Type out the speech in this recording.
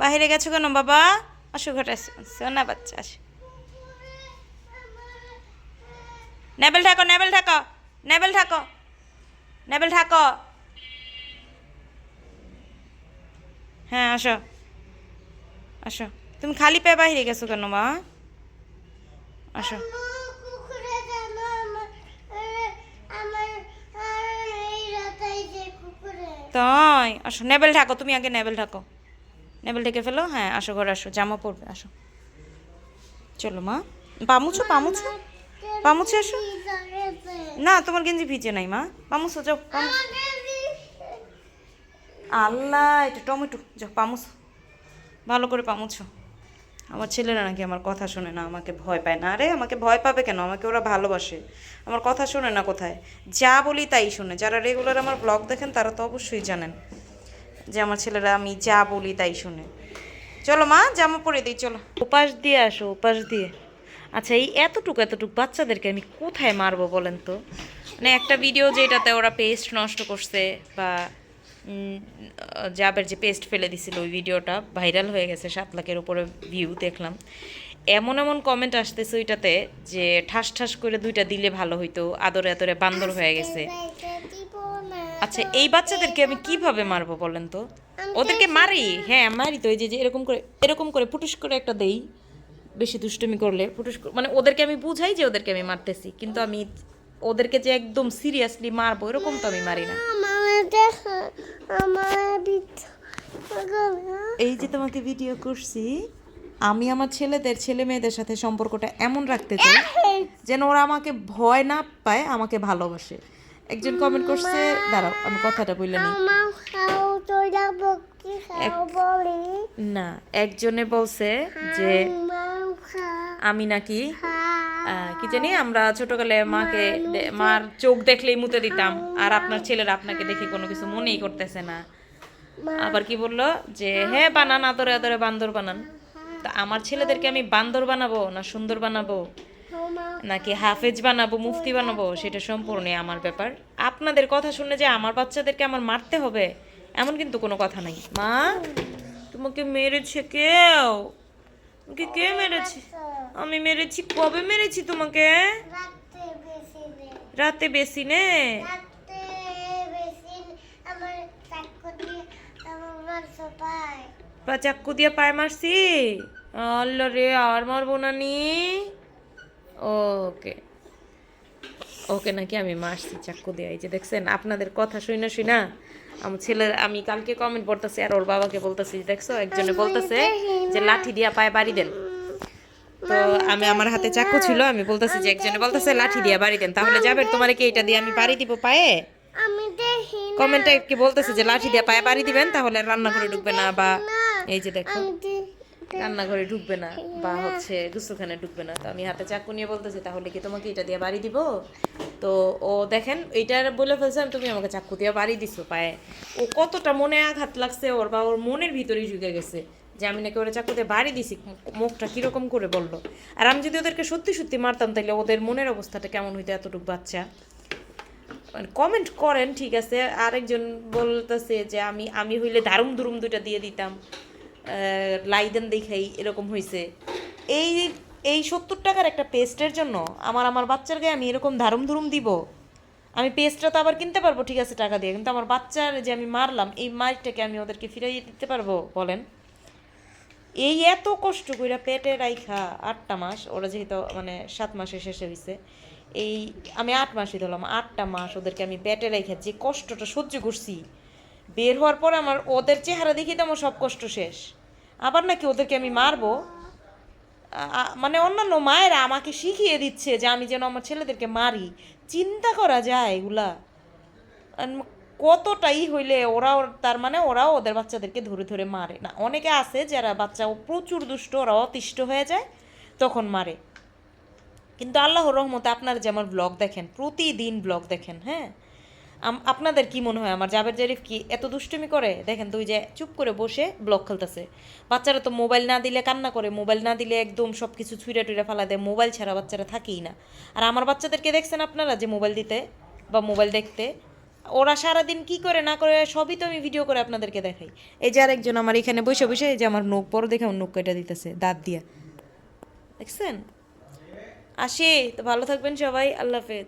বাহিরে গেছো কেন বাবা? আসো আসো সোনা বাচ্চা আসো। নেবেল ঠাকো নেবেল ঠাকো নেবেল ঠাকো নেবেল ঠাকো হ্যাঁ আসো আসো। তুমি খালি পেয়ে বাহিরে গেছো কেন মা? আসো। তাই আসো নেবেল ঠাকো তুমি আগে নেবেল ঠাকো নেবেল ঢেকে ফেলো হ্যাঁ আসো ঘরে আসো, জামা পরবে, আসো। চলো মা। পামুছো পামুছো? পামুছে আসো? না, তোমার গেঞ্জি ভিজে নাই মা। পামুছো, যাও আল্লাহ, এটা টমেটো, যাও, পামুছো। ভালো করে পামুছো। আমার ছেলেরা নাকি আমার কথা শোনে না, আমাকে ভয় পায় না। আরে, আমাকে ভয় পাবে কেন? আমাকে ওরা ভালোবাসে। আমার কথা শোনে না কোথায়? যা বলি তাই শোনে। যারা রেগুলার আমার ব্লগ দেখেন, তারা তো অবশ্যই জানেন। যে আমার ছেলেরা আমি যা বলি তাই শুনে। চলো মা, জামা পরে দিই, চলো। উপাস দিয়ে আসো, উপাস দিয়ে। আচ্ছা এই এতটুকু এতটুকু বাচ্চাদেরকে আমি কোথায় মারবো বলেন তো? মানে একটা ভিডিও যেটাতে ওরা পেস্ট নষ্ট করছে বা জাবের যে পেস্ট ফেলে দিছিল ওই ভিডিওটা ভাইরাল হয়ে গেছে, সাত লাখের উপরে ভিউ দেখলাম। এমন এমন কমেন্ট আসতেছে ওইটাতে যে ঠাস ঠাস করে দুইটা দিলে ভালো হইতো, আদরে আদরে বান্দর হয়ে গেছে। আচ্ছা এই বাচ্চাদেরকে আমি কীভাবে মারবো বলেন তো? ওদেরকে মারি? হ্যাঁ মারি তো এই যে এরকম করে এরকম করে ফুটুস করে একটা দেই। বেশি দুষ্টুমি করলে ফুটুস মানে ওদেরকে আমি বুঝাই যে ওদেরকে আমি মারতেছি কিন্তু আমি ওদেরকে যে একদম সিরিয়াসলি মারবো এরকম তো আমি মারি না। আমার এই যে তোমাকে ভিডিও করছি আমি আমার ছেলেদের ছেলে মেয়েদের সাথে সম্পর্কটা এমন রাখতে চাই যেন ওরা আমাকে ভয় না পায় আমাকে ভালোবাসে। একজন কমেন্ট করছে দাঁড়াও আমি কথাটা বললে নি একজনে বলছে যে আমি নাকি কি জানি আমরা ছোটকালে মাকে মার চোখ দেখলেই মুতে দিতাম। আর আপনার ছেলেরা আপনাকে দেখে কোনো কিছু মনেই করতেছে না। আবার কি বলল? যে হ্যাঁ বানান আদরে আদরে বান্দর বানান। তা আমার ছেলেদেরকে আমি বান্দর বানাবো না সুন্দর বানাবো? নাকি হাফেজ বানাবো, মুফতি বানাবো, সেটা সম্পূর্ণ আমার ব্যাপার। আপনাদের কথা শুনে যে আমার বাচ্চাদেরকে আমার মারতে হবে, এমন কিন্তু কোনো কথা নাই। মা, তোমাকে মেরেছে কেউ? তোমাকে কে মেরেছে? আমি মেরেছি, কবে মেরেছি তোমাকে? রাতে বেশি নে চাকু দিয়ে পায়ে মারছি? আল্লাহ রে, আর মারবো না নি? ওকে ওকে নাকি আমি মারছি চাক্কু দিয়ে। এই যে দেখছেন আপনাদের কথা শুনে শুনা আমার ছেলের আমি কালকে কমেন্ট পড়তেছি আর ওর বাবাকে বলতেছি দেখছ? একজনে বলতেছে যে লাঠি দিয়া পায়ে বাড়ি দেন। তো আমি আমার হাতে চাকু ছিল আমি বলতেছি যে একজনে বলতেছে লাঠি দিয়া বাড়ি দেন। তাহলে যাবে তোমার কি এটা দিয়ে আমি বাড়ি দিব পায়ে? কমেন্টে কি বলতেছে যে লাঠি দিয়ে পায়ে বাড়ি দিবেন তাহলে রান্নাঘরে ঢুকবে না বা এই যে দেখি রান্নাঘরে ঢুকবে না বা হচ্ছে গুসুখানে ঢুকবে না। তো আমি হাতে চাকু নিয়ে বলতেছি, তাহলে কি তোমাকে এটা দিয়ে বাড়ি দিব? তো ও দেখেন এইটার বলে ফেলছে তুমি আমাকে চাকু দিয়ে বাড়ি দিছো পায়ে। ও কতটা মনে আঘাত লাগছে, ওর বা ওর মনের ভিতরেই ঢুকে গেছে যে আমি নাকি ওরা চাকুতে বাড়ি দিছি মুখটা কীরকম করে বলল। আর আমি যদি ওদেরকে সত্যি সত্যি মারতাম তাহলে ওদের মনের অবস্থাটা কেমন হইতো এতটুকু বাচ্চা? মানে কমেন্ট করেন, ঠিক আছে। আরেকজন বলতেছে যে, আমি আমি হইলে দারুম দুরুম দুইটা দিয়ে দিতাম। লাইদেন দেখাই এরকম হয়েছে এই এই সত্তর টাকার একটা পেস্টের জন্য আমার আমার বাচ্চার গায়ে আমি এরকম ধারুম ধুরুম দিব। আমি পেস্টটা তো আবার কিনতে পারব, ঠিক আছে, টাকা দিয়ে। কিন্তু আমার বাচ্চার যে আমি মারলাম, এই মাইরটাকে আমি ওদেরকে ফিরাইয়ে দিতে পারব, বলেন। এই এত কষ্ট কইরা পেটে রাইখা আটটা মাস, ওরা যেহেতু মানে সাত মাসের শেষে হয়েছে এই আমি আট মাসই ধরলাম, আটটা মাস ওদেরকে আমি পেটে রাইখা যে কষ্টটা সহ্য করছি, বের হওয়ার পর আমার ওদের চেহারা দেখি তো আমার সব কষ্ট শেষ। আবার নাকি ওদেরকে আমি মারবো? মানে অন্যান্য মায়েরা আমাকে শিখিয়ে দিচ্ছে যে আমি যেন আমার ছেলেদেরকে মারি। চিন্তা করা যায় এগুলা। কতটাই হইলে ওরাও, তার মানে ওরাও ওদের বাচ্চাদেরকে ধরে ধরে মারে। না, অনেকে আছে যারা বাচ্চা প্রচুর দুষ্ট, ওরা অতিষ্ঠ হয়ে যায়, তখন মারে। কিন্তু আল্লাহর রহমতে আপনারা যে আমার ব্লগ দেখেন, প্রতিদিন ব্লগ দেখেন হ্যাঁ? আপনাদের কি মনে হয়? আমার জাবের জারিফ কি এত দুষ্টুমি করে? দেখেন তুই যে চুপ করে বসে ব্লগ খেলতেছে। বাচ্চারা তো মোবাইল না দিলে কান্না করে। মোবাইল না দিলে একদম সব কিছু ছুঁড়ে টুইরা ফেলা দেয়। মোবাইল ছাড়া বাচ্চারা থাকেই না। আর আমার বাচ্চাদেরকে দেখছেন আপনারা যে মোবাইল দিতে বা মোবাইল দেখতে? ওরা সারাদিন কি করে না করে সবই তো আমি ভিডিও করে আপনাদেরকে দেখাই। এই যে আরেকজন আমার এখানে বসে বসে এই যে আমার নখ বড় দেখে আমার নখ কেটে দিতেছে দাঁত দিয়া। দেখছেন? আসি, তো ভালো থাকবেন সবাই। আল্লাহ হাফেজ।